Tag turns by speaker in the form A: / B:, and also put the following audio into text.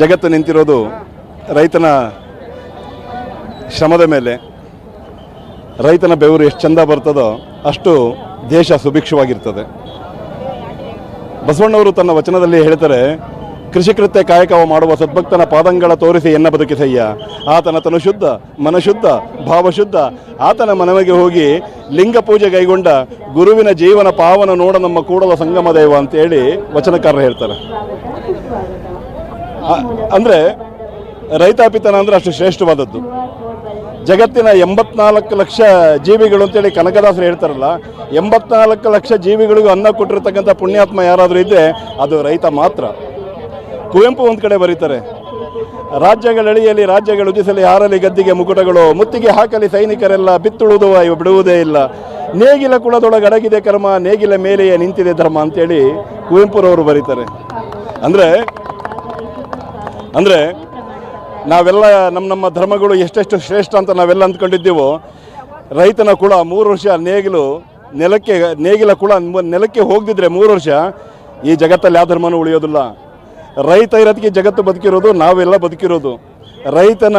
A: ಜಗತ್ತು ನಿಂತಿರೋದು ರೈತನ ಶ್ರಮದ ಮೇಲೆ. ರೈತನ ಬೆವರು ಎಷ್ಟು ಚಂದ ಬರ್ತದೋ ಅಷ್ಟು ದೇಶ ಸುಭಿಕ್ಷವಾಗಿರ್ತದೆ. ಬಸವಣ್ಣವರು ತನ್ನ ವಚನದಲ್ಲಿ ಹೇಳ್ತಾರೆ ಕೃಷಿಕೃತ್ಯ ಕಾಯಕವ ಮಾಡುವ ಸದ್ಭಕ್ತನ ಪಾದಂಗಳ ತೋರಿಸಿ ಎನ್ನ ಬದುಕಿಸಯ್ಯ ಆತನ ತನು ಶುದ್ಧ, ಮನಶುದ್ಧ, ಭಾವಶುದ್ಧ. ಆತನ ಮನವಿಗೆ ಹೋಗಿ ಲಿಂಗ ಪೂಜೆ ಕೈಗೊಂಡ ಗುರುವಿನ ಜೀವನ ಪಾವನ ನೋಡ ನಮ್ಮ ಕೂಡಲ ಸಂಗಮ ದೈವ ಅಂತೇಳಿ ವಚನಕಾರರು ಹೇಳ್ತಾರೆ. ಅಂದ್ರೆ ರೈತಾಪಿತನ ಅಂದರೆ ಅಷ್ಟು ಶ್ರೇಷ್ಠವಾದದ್ದು. ಜಗತ್ತಿನ ಎಂಬತ್ನಾಲ್ಕು ಲಕ್ಷ ಜೀವಿಗಳು ಅಂತೇಳಿ ಕನಕದಾಸರು ಹೇಳ್ತಾರಲ್ಲ, ಎಂಬತ್ನಾಲ್ಕು ಲಕ್ಷ ಜೀವಿಗಳಿಗೂ ಅನ್ನ ಕೊಟ್ಟಿರ್ತಕ್ಕಂಥ ಪುಣ್ಯಾತ್ಮ ಯಾರಾದರೂ ಇದ್ದರೆ ಅದು ರೈತ ಮಾತ್ರ. ಕುವೆಂಪು ಒಂದು ಕಡೆ ಬರೀತಾರೆ ರಾಜ್ಯಗಳಳಿಯಲ್ಲಿ ರಾಜ್ಯಗಳು ಉದಿಸಲಿ, ಹಾರಲಿ ಗದ್ದಿಗೆ ಮುಕುಟಗಳು, ಮುತ್ತಿಗೆ ಹಾಕಲಿ ಸೈನಿಕರೆಲ್ಲ ಬಿತ್ತುಳುದುವ ಇವು ಬಿಡುವುದೇ ಇಲ್ಲ. ನೇಗಿಲ ಕುಳದೊಳಗೆ ಅಡಗಿದೆ ಕರ್ಮ, ನೇಗಿಲ ಮೇಲೆಯೇ ನಿಂತಿದೆ ಧರ್ಮ ಅಂತೇಳಿ ಕುವೆಂಪುರವರು ಬರೀತಾರೆ. ಅಂದರೆ ಅಂದರೆ ನಾವೆಲ್ಲ ನಮ್ಮ ನಮ್ಮ ಧರ್ಮಗಳು ಎಷ್ಟೆಷ್ಟು ಶ್ರೇಷ್ಠ ಅಂತ ನಾವೆಲ್ಲ ಅಂದ್ಕೊಂಡಿದ್ದೀವೋ, ರೈತನ ಕುಳ ಮೂರು ವರ್ಷ ನೇಗಿಲು ನೆಲಕ್ಕೆ, ನೇಗಿಲ ಕುಳ ನೆಲಕ್ಕೆ ಹೋಗದಿದ್ರೆ ಮೂರು ವರ್ಷ, ಈ ಜಗತ್ತಲ್ಲಿ ಯಾವ ಧರ್ಮನೂ ಉಳಿಯೋದಿಲ್ಲ. ರೈತ ಇರೋದಕ್ಕೆ ಜಗತ್ತು ಬದುಕಿರೋದು, ನಾವೆಲ್ಲ ಬದುಕಿರೋದು. ರೈತನ